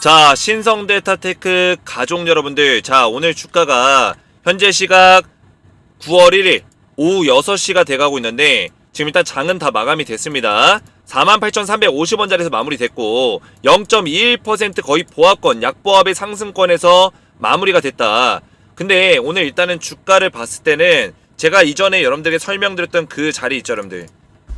자, 신성 데이터테크 가족 여러분들. 자, 오늘 주가가 현재 시각 9월 1일 오후 6시가 돼가고 있는데 지금 일단 장은 다 마감이 됐습니다. 48,350원짜리에서 마무리됐고 0.21% 거의 보합권, 약보합의 상승권에서 마무리가 됐다. 근데 오늘 일단은 주가를 봤을 때는 제가 이전에 여러분들에게 설명드렸던 그 자리 있죠, 여러분들.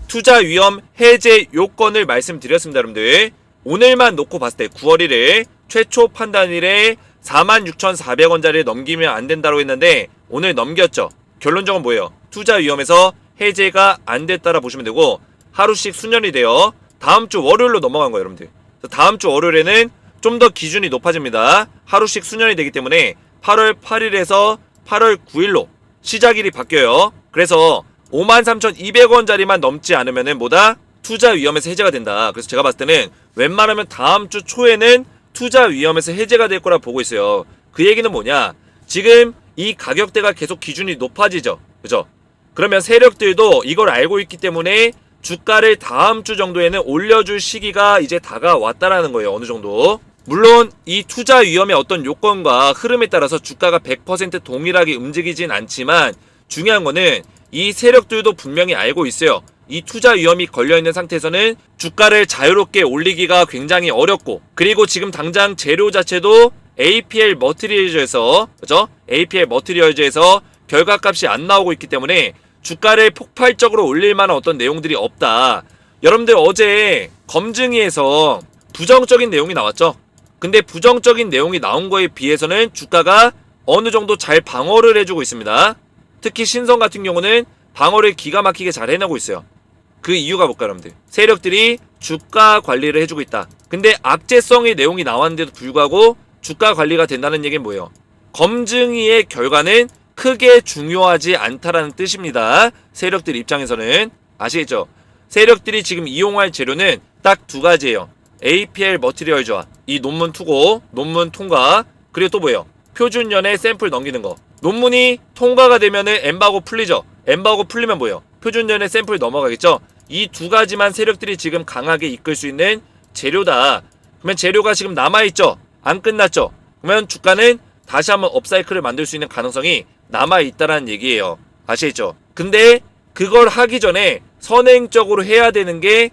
투자 위험 해제 요건을 말씀드렸습니다, 여러분들. 오늘만 놓고 봤을 때 9월 1일 최초 판단일에 46,400원짜리 넘기면 안 된다고 했는데 오늘 넘겼죠. 결론적으로 뭐예요? 투자 위험에서 해제가 안 됐다라 보시면 되고 하루씩 수년이 되어 다음 주 월요일로 넘어간 거예요, 여러분들. 다음 주 월요일에는 좀 더 기준이 높아집니다. 하루씩 수년이 되기 때문에 8월 8일에서 8월 9일로 시작일이 바뀌어요. 그래서 53,200원짜리만 넘지 않으면은 뭐다? 투자 위험에서 해제가 된다. 그래서 제가 봤을 때는 웬만하면 다음 주 초에는 투자 위험에서 해제가 될 거라 보고 있어요. 그 얘기는 뭐냐? 지금 이 가격대가 계속 기준이 높아지죠. 그죠? 그러면 세력들도 이걸 알고 있기 때문에 주가를 다음 주 정도에는 올려줄 시기가 이제 다가왔다라는 거예요. 어느 정도. 물론 이 투자 위험의 어떤 요건과 흐름에 따라서 주가가 100% 동일하게 움직이진 않지만 중요한 거는 이 세력들도 분명히 알고 있어요. 이 투자 위험이 걸려 있는 상태에서는 주가를 자유롭게 올리기가 굉장히 어렵고 그리고 지금 당장 재료 자체도 APL 머티리얼즈에서 그죠? APL 머티리얼즈에서 결과값이 안 나오고 있기 때문에 주가를 폭발적으로 올릴 만한 어떤 내용들이 없다. 여러분들 어제 검증위에서 부정적인 내용이 나왔죠. 근데 부정적인 내용이 나온 거에 비해서는 주가가 어느 정도 잘 방어를 해주고 있습니다. 특히 신성 같은 경우는 방어를 기가 막히게 잘 해내고 있어요. 그 이유가 뭘까요, 여러분들? 세력들이 주가 관리를 해주고 있다. 근데 악재성의 내용이 나왔는데도 불구하고 주가 관리가 된다는 얘기는 뭐예요? 검증위의 결과는 크게 중요하지 않다라는 뜻입니다. 세력들 입장에서는 아시겠죠? 세력들이 지금 이용할 재료는 딱 두 가지예요. APL 머티리얼즈와 이 논문 투고, 논문 통과, 그리고 또 뭐예요? 표준연의 샘플 넘기는 거. 논문이 통과가 되면은 엠바고 풀리죠. 엠바고 풀리면 뭐예요? 표준연의 샘플 넘어가겠죠. 이 두 가지만 세력들이 지금 강하게 이끌 수 있는 재료다. 그러면 재료가 지금 남아 있죠. 안 끝났죠. 그러면 주가는 다시 한번 업사이클을 만들 수 있는 가능성이 남아 있다라는 얘기예요. 아시겠죠? 근데 그걸 하기 전에 선행적으로 해야 되는 게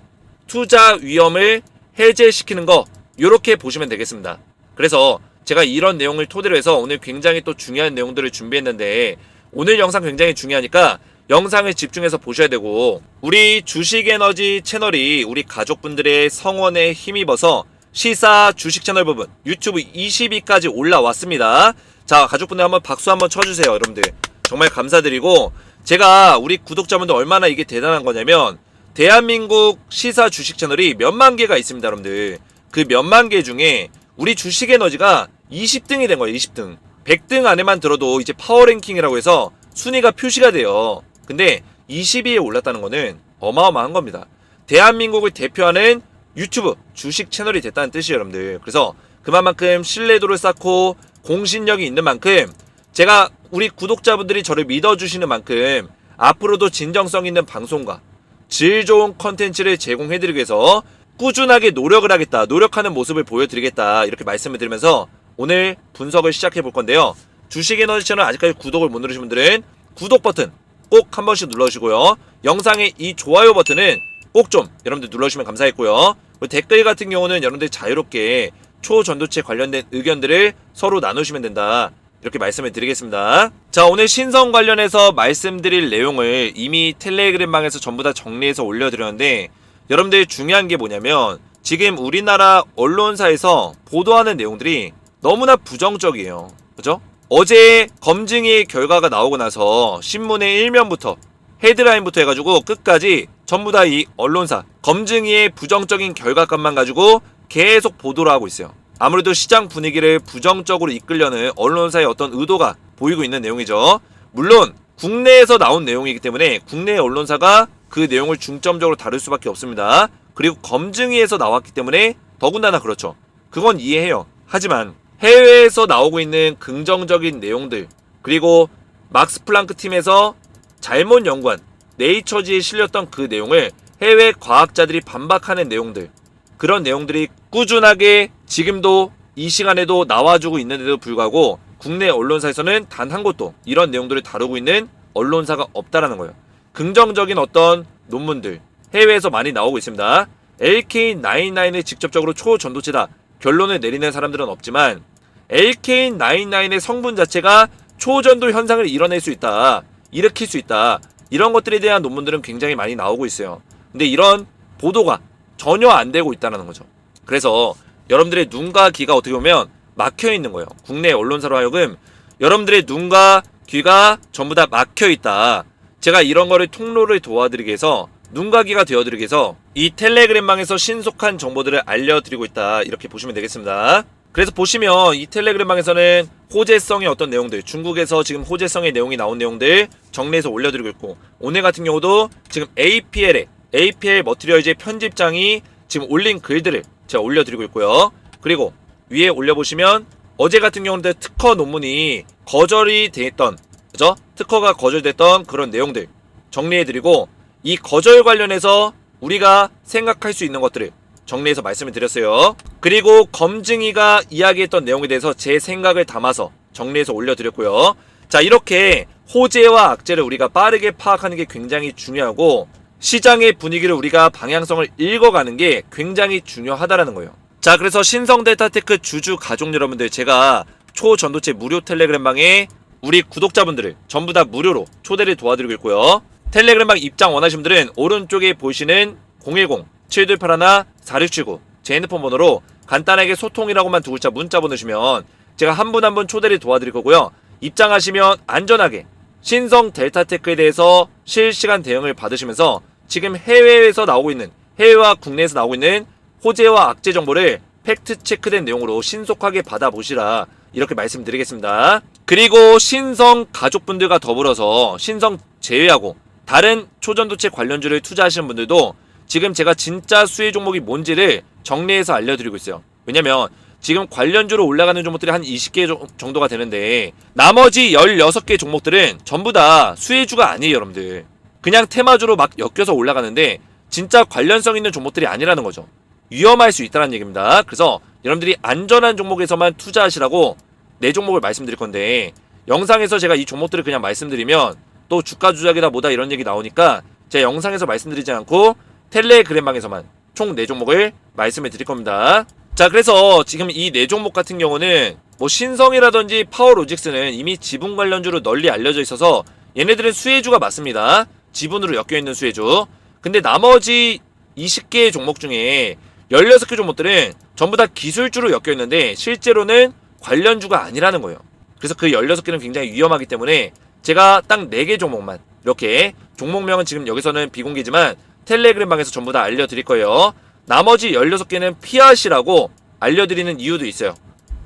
투자 위험을 해제시키는 거 요렇게 보시면 되겠습니다. 그래서 제가 이런 내용을 토대로 해서 오늘 굉장히 또 중요한 내용들을 준비했는데 오늘 영상 굉장히 중요하니까 영상을 집중해서 보셔야 되고 우리 주식에너지 채널이 우리 가족분들의 성원에 힘입어서 시사 주식 채널 부분 유튜브 20위까지 올라왔습니다. 자 가족분들 한번 박수 한번 쳐주세요 여러분들. 정말 감사드리고 제가 우리 구독자분들 얼마나 이게 대단한 거냐면 대한민국 시사 주식 채널이 몇만 개가 있습니다 여러분들. 그 몇만 개 중에 우리 주식 에너지가 20등이 된 거예요 20등. 100등 안에만 들어도 이제 파워랭킹이라고 해서 순위가 표시가 돼요 근데 20위에 올랐다는 거는 어마어마한 겁니다. 대한민국을 대표하는 유튜브 주식 채널이 됐다는 뜻이에요 여러분들. 그래서 그만큼 신뢰도를 쌓고 공신력이 있는 만큼 제가 우리 구독자분들이 저를 믿어주시는 만큼 앞으로도 진정성 있는 방송과 질 좋은 컨텐츠를 제공해드리기 위해서 꾸준하게 노력을 하겠다 노력하는 모습을 보여드리겠다 이렇게 말씀을 드리면서 오늘 분석을 시작해 볼 건데요. 주식 에너지 채널 아직까지 구독을 못 누르신 분들은 구독 버튼 꼭 한 번씩 눌러주시고요 영상의 이 좋아요 버튼은 꼭 좀 여러분들 눌러주시면 감사했고요 댓글 같은 경우는 여러분들 자유롭게 초전도체 관련된 의견들을 서로 나누시면 된다 이렇게 말씀을 드리겠습니다. 자, 오늘 신성 관련해서 말씀드릴 내용을 이미 텔레그램방에서 전부 다 정리해서 올려드렸는데, 여러분들 중요한 게 뭐냐면, 지금 우리나라 언론사에서 보도하는 내용들이 너무나 부정적이에요. 그죠? 어제 검증의 결과가 나오고 나서 신문의 일면부터 헤드라인부터 해가지고 끝까지 전부 다 이 언론사 검증위의 부정적인 결과값만 가지고 계속 보도를 하고 있어요. 아무래도 시장 분위기를 부정적으로 이끌려는 언론사의 어떤 의도가 보이고 있는 내용이죠. 물론 국내에서 나온 내용이기 때문에 국내 언론사가 그 내용을 중점적으로 다룰 수밖에 없습니다. 그리고 검증위에서 나왔기 때문에 더군다나 그렇죠. 그건 이해해요. 하지만 해외에서 나오고 있는 긍정적인 내용들 그리고 막스 플랑크 팀에서 잘못 연구한 네이처지에 실렸던 그 내용을 해외 과학자들이 반박하는 내용들 그런 내용들이 꾸준하게 지금도 이 시간에도 나와주고 있는데도 불구하고 국내 언론사에서는 단 한 곳도 이런 내용들을 다루고 있는 언론사가 없다라는 거예요. 긍정적인 어떤 논문들 해외에서 많이 나오고 있습니다. LK99이 직접적으로 초전도체다 결론을 내리는 사람들은 없지만 LK99의 성분 자체가 초전도 현상을 일어낼 수 있다. 일으킬 수 있다. 이런 것들에 대한 논문들은 굉장히 많이 나오고 있어요. 근데 이런 보도가 전혀 안 되고 있다는 거죠. 그래서 여러분들의 눈과 귀가 어떻게 보면 막혀 있는 거예요. 국내 언론사로 하여금 여러분들의 눈과 귀가 전부 다 막혀 있다. 제가 이런 거를 통로를 도와드리기 위해서 눈과 귀가 되어드리기 위해서 이 텔레그램방에서 신속한 정보들을 알려드리고 있다. 이렇게 보시면 되겠습니다. 그래서 보시면 이 텔레그램방에서는 호재성의 어떤 내용들, 중국에서 지금 호재성의 내용이 나온 내용들 정리해서 올려드리고 있고 오늘 같은 경우도 지금 APL에 APL 머티리얼즈의 편집장이 지금 올린 글들을 제가 올려드리고 있고요. 그리고 위에 올려보시면 어제 같은 경우는 특허 논문이 거절이 됐던 그죠? 특허가 거절됐던 그런 내용들 정리해드리고 이 거절 관련해서 우리가 생각할 수 있는 것들을 정리해서 말씀을 드렸어요. 그리고 검증이가 이야기했던 내용에 대해서 제 생각을 담아서 정리해서 올려드렸고요. 자 이렇게 호재와 악재를 우리가 빠르게 파악하는 게 굉장히 중요하고 시장의 분위기를 우리가 방향성을 읽어가는 게 굉장히 중요하다라는 거예요. 자 그래서 신성 데이터테크 주주 가족 여러분들 제가 초전도체 무료 텔레그램 방에 우리 구독자분들을 전부 다 무료로 초대를 도와드리고 있고요. 텔레그램 방 입장 원하시는 분들은 오른쪽에 보시는 010-7281-4679 제 핸드폰 번호로 간단하게 소통이라고만 두 글자 문자 보내주시면 제가 한 분 한 분 초대를 도와드릴 거고요. 입장하시면 안전하게 신성 델타테크에 대해서 실시간 대응을 받으시면서 지금 해외에서 나오고 있는 해외와 국내에서 나오고 있는 호재와 악재 정보를 팩트 체크된 내용으로 신속하게 받아보시라 이렇게 말씀드리겠습니다. 그리고 신성 가족분들과 더불어서 신성 제외하고 다른 초전도체 관련주를 투자하시는 분들도 지금 제가 진짜 수혜 종목이 뭔지를 정리해서 알려드리고 있어요. 왜냐면 지금 관련주로 올라가는 종목들이 한 20개 조- 정도가 되는데 나머지 16개 종목들은 전부 다 수혜주가 아니에요, 여러분들. 그냥 테마주로 막 엮여서 올라가는데 진짜 관련성 있는 종목들이 아니라는 거죠. 위험할 수 있다는 얘기입니다. 그래서 여러분들이 안전한 종목에서만 투자하시라고 네 종목을 말씀드릴 건데 영상에서 제가 이 종목들을 그냥 말씀드리면 또 주가 조작이다 뭐다 이런 얘기 나오니까 제가 영상에서 말씀드리지 않고 텔레그램방에서만 총네 종목을 말씀해 드릴 겁니다. 자, 그래서 지금 이네 종목 같은 경우는 뭐 신성이라든지 파워로직스는 이미 지분 관련주로 널리 알려져 있어서 얘네들은 수혜주가 맞습니다. 지분으로 엮여 있는 수혜주. 근데 나머지 20개의 종목 중에 16개 종목들은 전부 다 기술주로 엮여 있는데 실제로는 관련주가 아니라는 거예요. 그래서 그 16개는 굉장히 위험하기 때문에 제가 딱 4개 종목만 이렇게 종목명은 지금 여기서는 비공개지만 텔레그램 방에서 전부 다 알려드릴 거예요. 나머지 16개는 피하시라고 알려드리는 이유도 있어요.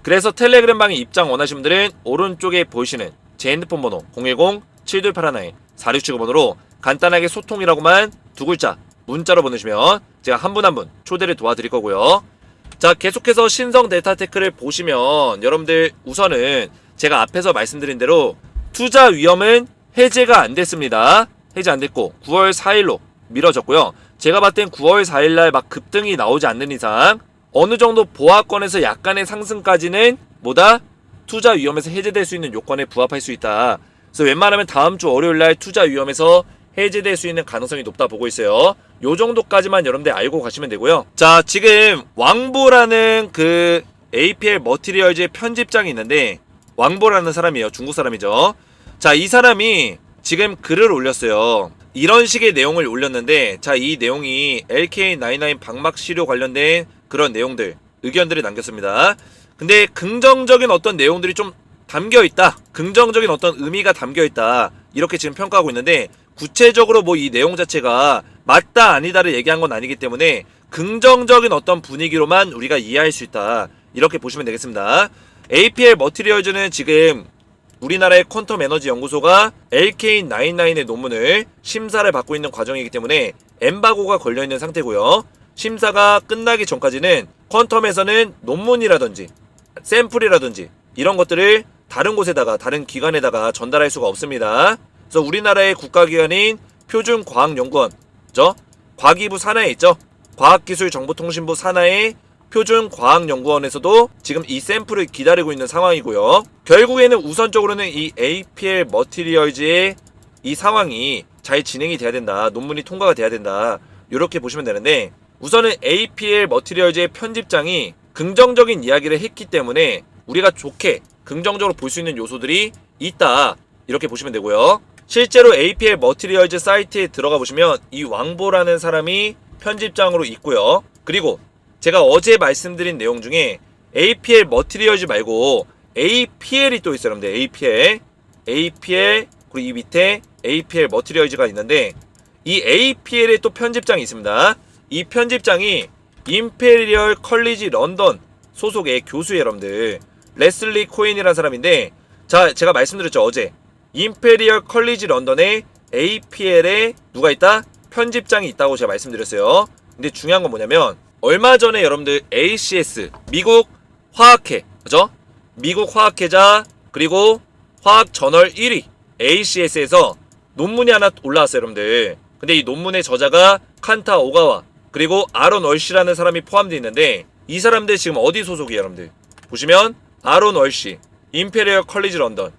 그래서 텔레그램 방에 입장 원하시는 분들은 오른쪽에 보이시는 제 핸드폰 번호 010-7281-4679번호로 간단하게 소통이라고만 두 글자 문자로 보내주시면 제가 한 분 한 분 초대를 도와드릴 거고요. 자, 계속해서 신성 데이터 테크를 보시면 여러분들 우선은 제가 앞에서 말씀드린 대로 투자 위험은 해제가 안 됐습니다. 해제 안 됐고 9월 4일로 미뤄졌고요. 제가 봤을 땐 9월 4일 날 막 급등이 나오지 않는 이상 어느 정도 보합권에서 약간의 상승까지는 뭐다? 투자 위험에서 해제될 수 있는 요건에 부합할 수 있다. 그래서 웬만하면 다음 주 월요일 날 투자 위험에서 해제될 수 있는 가능성이 높다 보고 있어요. 요 정도까지만 여러분들 알고 가시면 되고요. 자, 지금 왕보라는 그 APL 머티리얼즈의 편집장이 있는데 왕보라는 사람이에요. 중국 사람이죠. 자, 이 사람이 지금 글을 올렸어요. 이런 식의 내용을 올렸는데 자, 이 내용이 LK99 방막 시료 관련된 그런 내용들, 의견들을 남겼습니다. 근데 긍정적인 어떤 내용들이 좀 담겨 있다. 긍정적인 어떤 의미가 담겨 있다. 이렇게 지금 평가하고 있는데 구체적으로 뭐 이 내용 자체가 맞다 아니다를 얘기한 건 아니기 때문에 긍정적인 어떤 분위기로만 우리가 이해할 수 있다. 이렇게 보시면 되겠습니다. APL 머티리얼즈는 지금 우리나라의 퀀텀 에너지 연구소가 LK99의 논문을 심사를 받고 있는 과정이기 때문에 엠바고가 걸려 있는 상태고요. 심사가 끝나기 전까지는 퀀텀에서는 논문이라든지 샘플이라든지 이런 것들을 다른 곳에다가 다른 기관에다가 전달할 수가 없습니다. 그래서 우리나라의 국가기관인 표준과학연구원, 죠 과기부 산하에 있죠. 과학기술정보통신부 산하에 표준과학연구원에서도 지금 이 샘플을 기다리고 있는 상황이고요. 결국에는 우선적으로는 이 APL 머티리얼즈의 이 상황이 잘 진행이 돼야 된다. 논문이 통과가 돼야 된다. 이렇게 보시면 되는데 우선은 APL 머티리얼즈의 편집장이 긍정적인 이야기를 했기 때문에 우리가 좋게 긍정적으로 볼 수 있는 요소들이 있다. 이렇게 보시면 되고요. 실제로 APL 머티리얼즈 사이트에 들어가 보시면 이 왕보라는 사람이 편집장으로 있고요. 그리고 제가 어제 말씀드린 내용 중에 APL 머티리얼즈 말고 APL이 또 있어요, 여러분들. APL, APL 그리고 이 밑에 APL 머티리얼즈가 있는데 이 APL에 또 편집장이 있습니다. 이 편집장이 임페리얼 컬리지 런던 소속의 교수예요, 여러분들. 레슬리 코인이라는 사람인데 자, 제가 말씀드렸죠, 어제. 임페리얼 컬리지 런던에 APL에 누가 있다? 편집장이 있다고 제가 말씀드렸어요. 근데 중요한 건 뭐냐면 얼마 전에 여러분들 ACS 미국 화학회 그죠? 미국 화학회자 그리고 화학 저널 1위 ACS에서 논문이 하나 올라왔어요, 여러분들. 근데 이 논문의 저자가 칸타 오가와 그리고 아론 얼시라는 사람이 포함되어 있는데 이 사람들 지금 어디 소속이에요, 여러분들? 보시면 아론 얼시, 임페리얼 컬리지 런던,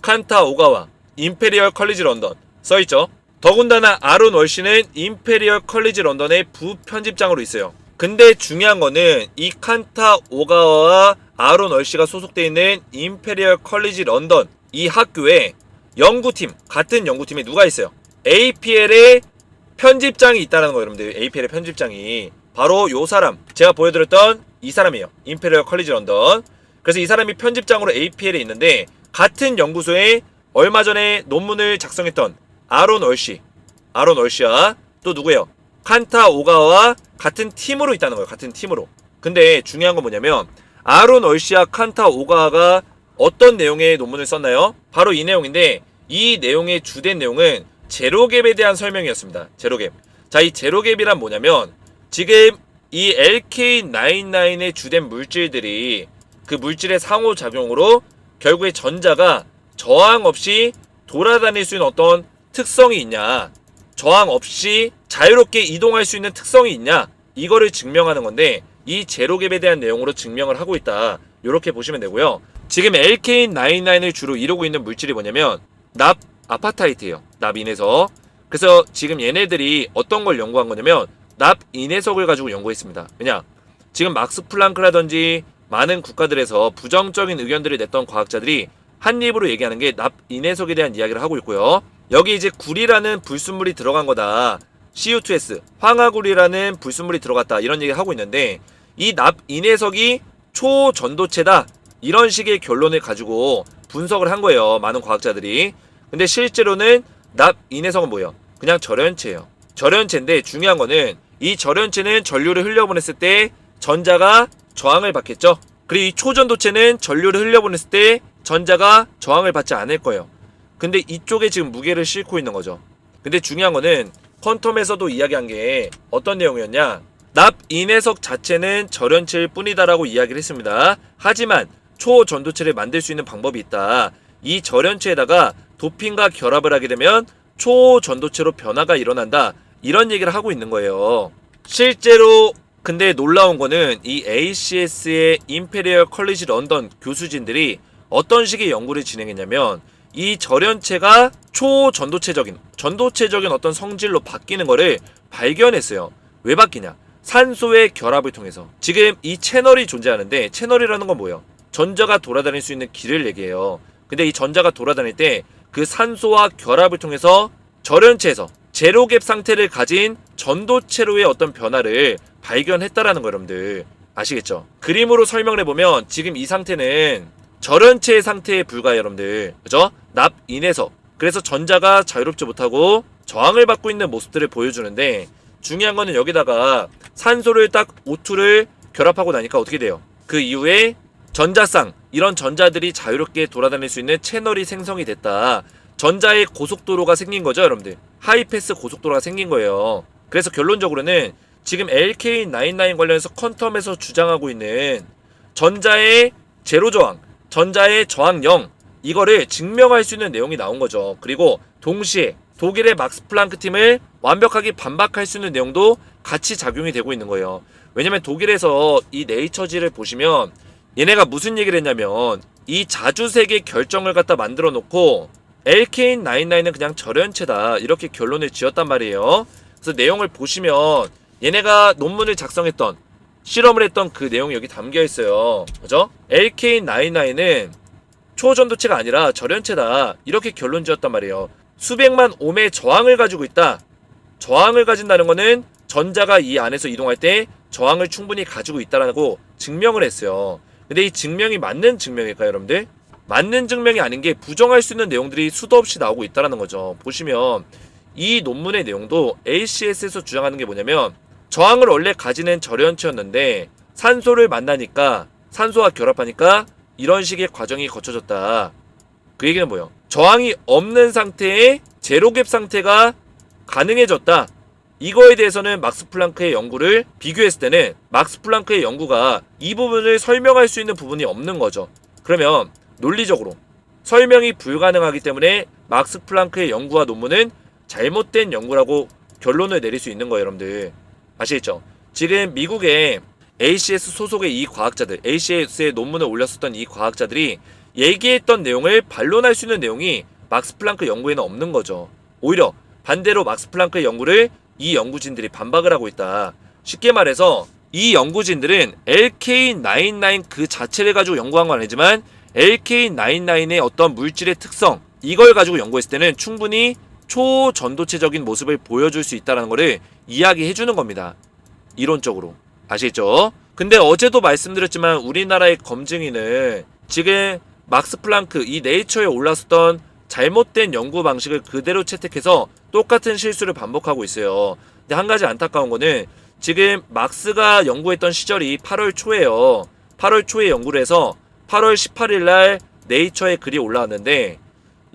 칸타 오가와, 임페리얼 컬리지 런던 써 있죠. 더군다나 아론 월시는 임페리얼 컬리지 런던의 부편집장으로 있어요. 근데 중요한 거는 이 칸타 오가와와 아론 월시가 소속되어 있는 임페리얼 컬리지 런던 이 학교에 연구팀 같은 연구팀에 누가 있어요? APL의 편집장이 있다는 거예요, 여러분들. APL의 편집장이 바로 요 사람 제가 보여드렸던 이 사람이에요. 임페리얼 컬리지 런던. 그래서 이 사람이 편집장으로 APL에 있는데 같은 연구소에 얼마 전에 논문을 작성했던 아론 얼시, 아론 얼시와 또 누구예요? 칸타 오가와 같은 팀으로 있다는 거예요. 같은 팀으로. 근데 중요한 건 뭐냐면 아론 얼시와 칸타 오가가 어떤 내용의 논문을 썼나요? 바로 이 내용인데 이 내용의 주된 내용은 제로갭에 대한 설명이었습니다. 제로갭. 자, 이 제로갭이란 뭐냐면 지금 이 LK99의 주된 물질들이 그 물질의 상호작용으로 결국에 전자가 저항 없이 돌아다닐 수 있는 어떤 특성이 있냐 저항 없이 자유롭게 이동할 수 있는 특성이 있냐? 이거를 증명하는 건데 이 제로갭에 대한 내용으로 증명을 하고 있다. 이렇게 보시면 되고요. 지금 LK99을 주로 이루고 있는 물질이 뭐냐면 납 아파타이트예요. 납 인해석 그래서 지금 얘네들이 어떤 걸 연구한 거냐면 납 인해석을 가지고 연구했습니다. 왜냐 지금 막스 플랑크라든지 많은 국가들에서 부정적인 의견들을 냈던 과학자들이 한 입으로 얘기하는 게 납 인해석에 대한 이야기를 하고 있고요. 여기 이제 구리라는 불순물이 들어간 거다. CO2S 황화구리라는 불순물이 들어갔다 이런 얘기를 하고 있는데 이납 인해석이 초전도체다 이런 식의 결론을 가지고 분석을 한 거예요. 많은 과학자들이. 근데 실제로는 납 인해석은 뭐예요? 그냥 절연체예요. 절연체인데 중요한 거는 이 절연체는 전류를 흘려보냈을 때 전자가 저항을 받겠죠. 그리고 이 초전도체는 전류를 흘려보냈을 때 전자가 저항을 받지 않을 거예요. 근데 이쪽에 지금 무게를 싣고 있는 거죠. 근데 중요한 거는 퀀텀에서도 이야기한 게 어떤 내용이었냐? 납 인해석 자체는 절연체일 뿐이다라고 이야기를 했습니다. 하지만 초전도체를 만들 수 있는 방법이 있다. 이 절연체에다가 도핑과 결합을 하게 되면 초전도체로 변화가 일어난다. 이런 얘기를 하고 있는 거예요. 실제로 근데 놀라운 거는 이 ACS의 임페리얼 컬리지 런던 교수진들이 어떤 식의 연구를 진행했냐면 이 절연체가 초전도체적인 전도체적인 어떤 성질로 바뀌는 거를 발견했어요. 왜 바뀌냐? 산소의 결합을 통해서 지금 이 채널이 존재하는데 채널이라는 건 뭐예요? 전자가 돌아다닐 수 있는 길을 얘기해요. 근데 이 전자가 돌아다닐 때 그 산소와 결합을 통해서 절연체에서 제로갭 상태를 가진 전도체로의 어떤 변화를 발견했다라는 거 여러분들 아시겠죠? 그림으로 설명을 해보면 지금 이 상태는 절연체의 상태에 불과해요 여러분들 그죠? 납 인해서 그래서 전자가 자유롭지 못하고 저항을 받고 있는 모습들을 보여주는데 중요한 거는 여기다가 산소를 딱 O2를 결합하고 나니까 어떻게 돼요? 그 이후에 전자쌍 이런 전자들이 자유롭게 돌아다닐 수 있는 채널이 생성이 됐다. 전자의 고속도로가 생긴 거죠, 여러분들. 하이패스 고속도로가 생긴 거예요. 그래서 결론적으로는 지금 LK99 관련해서 퀀텀에서 주장하고 있는 전자의 제로 저항, 전자의 저항 0 이거를 증명할 수 있는 내용이 나온 거죠. 그리고 동시에 독일의 막스 플랑크 팀을 완벽하게 반박할 수 있는 내용도 같이 작용이 되고 있는 거예요. 왜냐면 독일에서 이 네이처지를 보시면 얘네가 무슨 얘기를 했냐면 이 자주색의 결정을 갖다 만들어 놓고 LK99은 그냥 절연체다 이렇게 결론을 지었단 말이에요. 그래서 내용을 보시면 얘네가 논문을 작성했던 실험을 했던 그 내용이 여기 담겨 있어요. 그죠? LK99은 초전도체가 아니라 절연체다 이렇게 결론 지었단 말이에요. 수백만 옴의 저항을 가지고 있다. 저항을 가진다는 거는 전자가 이 안에서 이동할 때 저항을 충분히 가지고 있다라고 증명을 했어요. 근데 이 증명이 맞는 증명일까요, 여러분들? 맞는 증명이 아닌 게 부정할 수 있는 내용들이 수도 없이 나오고 있다라는 거죠. 보시면 이 논문의 내용도 ACS에서 주장하는 게 뭐냐면 저항을 원래 가지는 절연체였는데 산소를 만나니까 산소와 결합하니까 이런 식의 과정이 거쳐졌다. 그 얘기는 뭐예요? 저항이 없는 상태에 제로갭 상태가 가능해졌다. 이거에 대해서는 막스 플랑크의 연구를 비교했을 때는 막스 플랑크의 연구가 이 부분을 설명할 수 있는 부분이 없는 거죠. 그러면 논리적으로 설명이 불가능하기 때문에 막스 플랑크의 연구와 논문은 잘못된 연구라고 결론을 내릴 수 있는 거예요, 여러분들. 아시겠죠? 지금 미국의 ACS 소속의 이 과학자들, ACS에 논문을 올렸었던 이 과학자들이 얘기했던 내용을 반론할 수 있는 내용이 막스 플랑크 연구에는 없는 거죠. 오히려 반대로 막스 플랑크의 연구를 이 연구진들이 반박을 하고 있다. 쉽게 말해서 이 연구진들은 LK99 그 자체를 가지고 연구한 건 아니지만 LK99의 어떤 물질의 특성 이걸 가지고 연구했을 때는 충분히 초전도체적인 모습을 보여줄 수 있다는 것을 이야기해 주는 겁니다. 이론적으로. 아시겠죠? 근데 어제도 말씀드렸지만 우리나라의 검증위는 지금 막스 플랑크 이 네이처에 올랐었던 잘못된 연구 방식을 그대로 채택해서 똑같은 실수를 반복하고 있어요. 근데 한 가지 안타까운 거는 지금 막스가 연구했던 시절이 8월 초에요. 8월 초에 연구를 해서 8월 18일 날 네이처에 글이 올라왔는데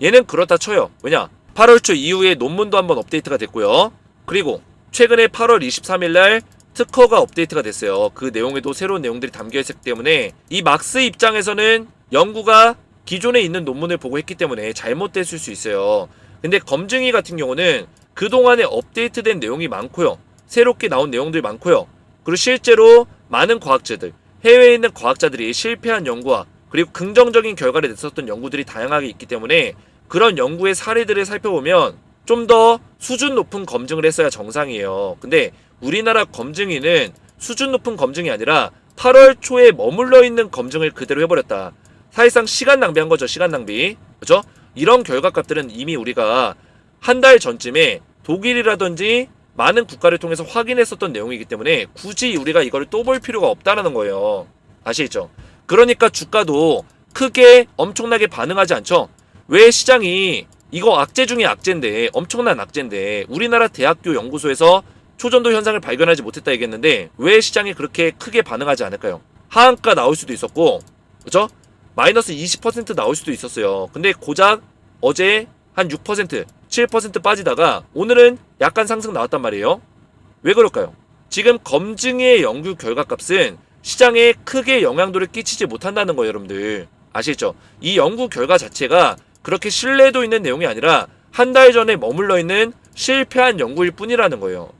얘는 그렇다 쳐요. 왜냐? 8월 초 이후에 논문도 한번 업데이트가 됐고요. 그리고 최근에 8월 23일 날 특허가 업데이트가 됐어요. 그 내용에도 새로운 내용들이 담겨 있기 때문에 이 막스 입장에서는 연구가 기존에 있는 논문을 보고 했기 때문에 잘못됐을 수 있어요. 근데 검증위 같은 경우는 그동안에 업데이트된 내용이 많고요. 새롭게 나온 내용들이 많고요. 그리고 실제로 많은 과학자들, 해외에 있는 과학자들이 실패한 연구와 그리고 긍정적인 결과를 냈었던 연구들이 다양하게 있기 때문에 그런 연구의 사례들을 살펴보면 좀 더 수준 높은 검증을 했어야 정상이에요. 근데 우리나라 검증위는 수준 높은 검증이 아니라 8월 초에 머물러 있는 검증을 그대로 해버렸다. 사실상 시간 낭비한 거죠. 시간 낭비. 그죠? 이런 결과값들은 이미 우리가 한 달 전쯤에 독일이라든지 많은 국가를 통해서 확인했었던 내용이기 때문에 굳이 우리가 이걸 또 볼 필요가 없다라는 거예요. 아시겠죠? 그러니까 주가도 크게 엄청나게 반응하지 않죠? 왜 시장이 이거 악재 중에 악재인데 엄청난 악재인데 우리나라 대학교 연구소에서 초전도 현상을 발견하지 못했다 얘기했는데 왜 시장이 그렇게 크게 반응하지 않을까요? 하한가 나올 수도 있었고 그죠? 마이너스 20% 나올 수도 있었어요. 근데 고작 어제 한 6%, 7% 빠지다가 오늘은 약간 상승 나왔단 말이에요. 왜 그럴까요? 지금 검증의 연구 결과값은 시장에 크게 영향도를 끼치지 못한다는 거예요, 여러분들. 아시겠죠? 이 연구 결과 자체가 그렇게 신뢰도 있는 내용이 아니라 한 달 전에 머물러 있는 실패한 연구일 뿐이라는 거예요.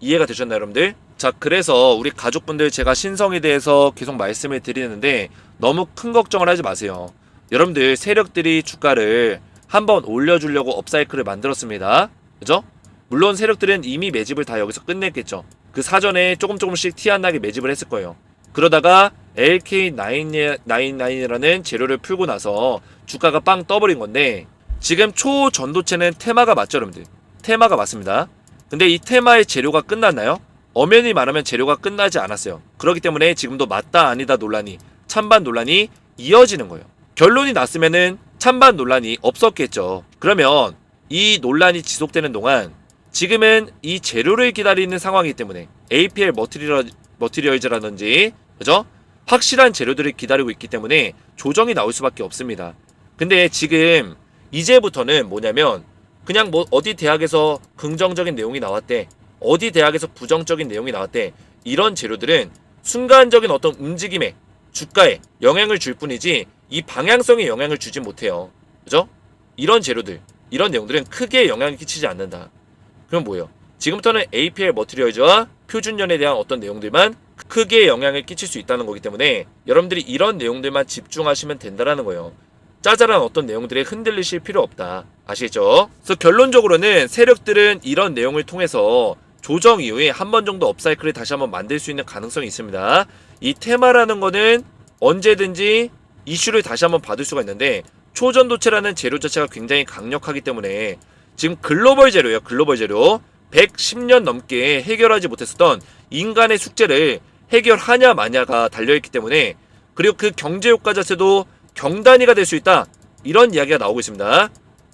이해가 되셨나요, 여러분들? 자, 그래서 우리 가족분들 제가 신성에 대해서 계속 말씀을 드리는데 너무 큰 걱정을 하지 마세요. 여러분들 세력들이 주가를 한번 올려주려고 업사이클을 만들었습니다. 그죠? 물론 세력들은 이미 매집을 다 여기서 끝냈겠죠. 그 사전에 조금 조금씩 티 안 나게 매집을 했을 거예요. 그러다가 LK99이라는 재료를 풀고 나서 주가가 빵 떠버린 건데 지금 초전도체는 테마가 맞죠, 여러분들? 테마가 맞습니다. 근데 이 테마의 재료가 끝났나요? 엄연히 말하면 재료가 끝나지 않았어요. 그렇기 때문에 지금도 맞다 아니다 논란이 찬반 논란이 이어지는 거예요. 결론이 났으면은 찬반 논란이 없었겠죠. 그러면 이 논란이 지속되는 동안 지금은 이 재료를 기다리는 상황이기 때문에 APL 머티리얼, 머티리얼즈라든지 그죠? 확실한 재료들을 기다리고 있기 때문에 조정이 나올 수밖에 없습니다. 근데 지금 이제부터는 뭐냐면 그냥 뭐 어디 대학에서 긍정적인 내용이 나왔대. 어디 대학에서 부정적인 내용이 나왔대. 이런 재료들은 순간적인 어떤 움직임에 주가에 영향을 줄 뿐이지 이 방향성에 영향을 주지 못해요. 그죠? 이런 재료들, 이런 내용들은 크게 영향을 끼치지 않는다. 그럼 뭐예요? 지금부터는 APL 머티리얼즈와 표준연에 대한 어떤 내용들만 크게 영향을 끼칠 수 있다는 거기 때문에 여러분들이 이런 내용들만 집중하시면 된다라는 거예요. 짜잘한 어떤 내용들에 흔들리실 필요 없다. 아시겠죠? 그래서 결론적으로는 세력들은 이런 내용을 통해서 조정 이후에 한 번 정도 업사이클을 다시 한번 만들 수 있는 가능성이 있습니다. 이 테마라는 거는 언제든지 이슈를 다시 한번 받을 수가 있는데 초전도체라는 재료 자체가 굉장히 강력하기 때문에 지금 글로벌 재료예요. 글로벌 재료. 110년 넘게 해결하지 못했었던 인간의 숙제를 해결하냐 마냐가 달려있기 때문에 그리고 그 경제 효과 자체도 경단위가 될 수 있다. 이런 이야기가 나오고 있습니다.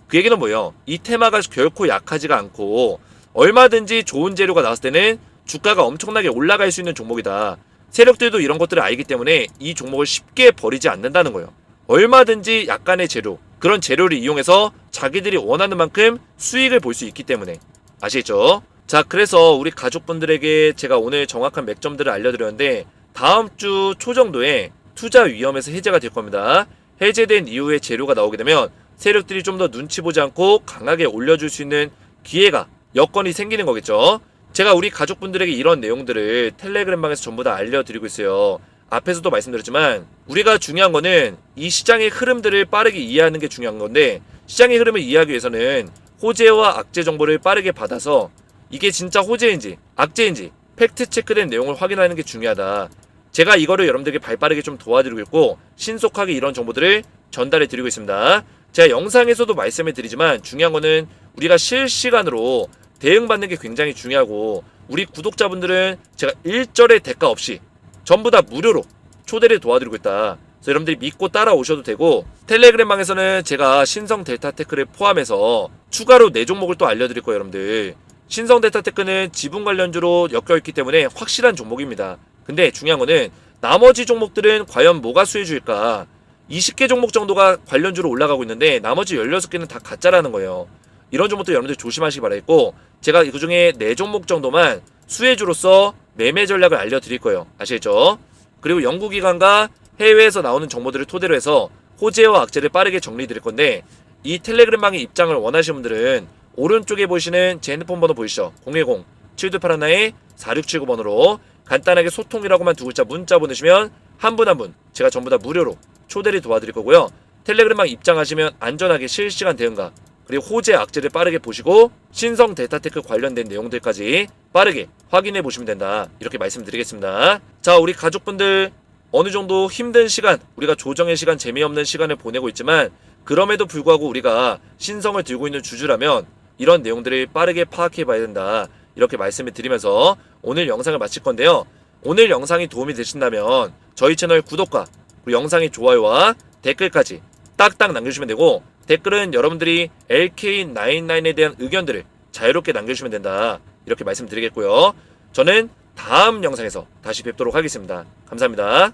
그 얘기는 뭐예요? 이 테마가 결코 약하지가 않고 얼마든지 좋은 재료가 나왔을 때는 주가가 엄청나게 올라갈 수 있는 종목이다. 세력들도 이런 것들을 알기 때문에 이 종목을 쉽게 버리지 않는다는 거예요. 얼마든지 약간의 재료, 그런 재료를 이용해서 자기들이 원하는 만큼 수익을 볼 수 있기 때문에 아시겠죠? 자, 그래서 우리 가족분들에게 제가 오늘 정확한 맥점들을 알려드렸는데 다음 주 초 정도에 투자 위험에서 해제가 될 겁니다. 해제된 이후에 재료가 나오게 되면 세력들이 좀 더 눈치 보지 않고 강하게 올려줄 수 있는 기회가 여건이 생기는 거겠죠. 제가 우리 가족분들에게 이런 내용들을 텔레그램방에서 전부 다 알려드리고 있어요. 앞에서도 말씀드렸지만 우리가 중요한 거는 이 시장의 흐름들을 빠르게 이해하는 게 중요한 건데 시장의 흐름을 이해하기 위해서는 호재와 악재 정보를 빠르게 받아서 이게 진짜 호재인지 악재인지 팩트 체크된 내용을 확인하는 게 중요하다. 제가 이거를 여러분들에게 발빠르게 좀 도와드리고 있고 신속하게 이런 정보들을 전달해 드리고 있습니다. 제가 영상에서도 말씀해 드리지만 중요한 거는 우리가 실시간으로 대응받는 게 굉장히 중요하고 우리 구독자분들은 제가 일절의 대가 없이 전부 다 무료로 초대를 도와드리고 있다. 그래서 여러분들이 믿고 따라오셔도 되고 텔레그램방에서는 제가 신성 델타 테크를 포함해서 추가로 네 종목을 또 알려드릴 거예요, 여러분들. 신성 델타 테크는 지분 관련주로 엮여있기 때문에 확실한 종목입니다. 근데 중요한 거는 나머지 종목들은 과연 뭐가 수혜주일까? 20개 종목 정도가 관련주로 올라가고 있는데 나머지 16개는 다 가짜라는 거예요. 이런 종목도 여러분들 조심하시기 바라겠고 제가 그 중에 4종목 정도만 수혜주로서 매매 전략을 알려드릴 거예요. 아시겠죠? 그리고 연구기관과 해외에서 나오는 정보들을 토대로 해서 호재와 악재를 빠르게 정리 드릴 건데 이 텔레그램방의 입장을 원하시는 분들은 오른쪽에 보시는 제 핸드폰 번호 보이시죠? 010-7281-4679번으로 간단하게 소통이라고만 두 글자 문자 보내시면 한 분 한 분 제가 전부 다 무료로 초대를 도와드릴 거고요. 텔레그램방 입장하시면 안전하게 실시간 대응과 그리고 호재 악재를 빠르게 보시고 신성 데이터테크 관련된 내용들까지 빠르게 확인해 보시면 된다. 이렇게 말씀드리겠습니다. 자, 우리 가족분들 어느 정도 힘든 시간, 우리가 조정의 시간, 재미없는 시간을 보내고 있지만 그럼에도 불구하고 우리가 신성을 들고 있는 주주라면 이런 내용들을 빠르게 파악해 봐야 된다. 이렇게 말씀을 드리면서 오늘 영상을 마칠 건데요. 오늘 영상이 도움이 되신다면 저희 채널 구독과 그리고 영상의 좋아요와 댓글까지 딱딱 남겨주시면 되고 댓글은 여러분들이 LK99에 대한 의견들을 자유롭게 남겨주시면 된다. 이렇게 말씀드리겠고요. 저는 다음 영상에서 다시 뵙도록 하겠습니다. 감사합니다.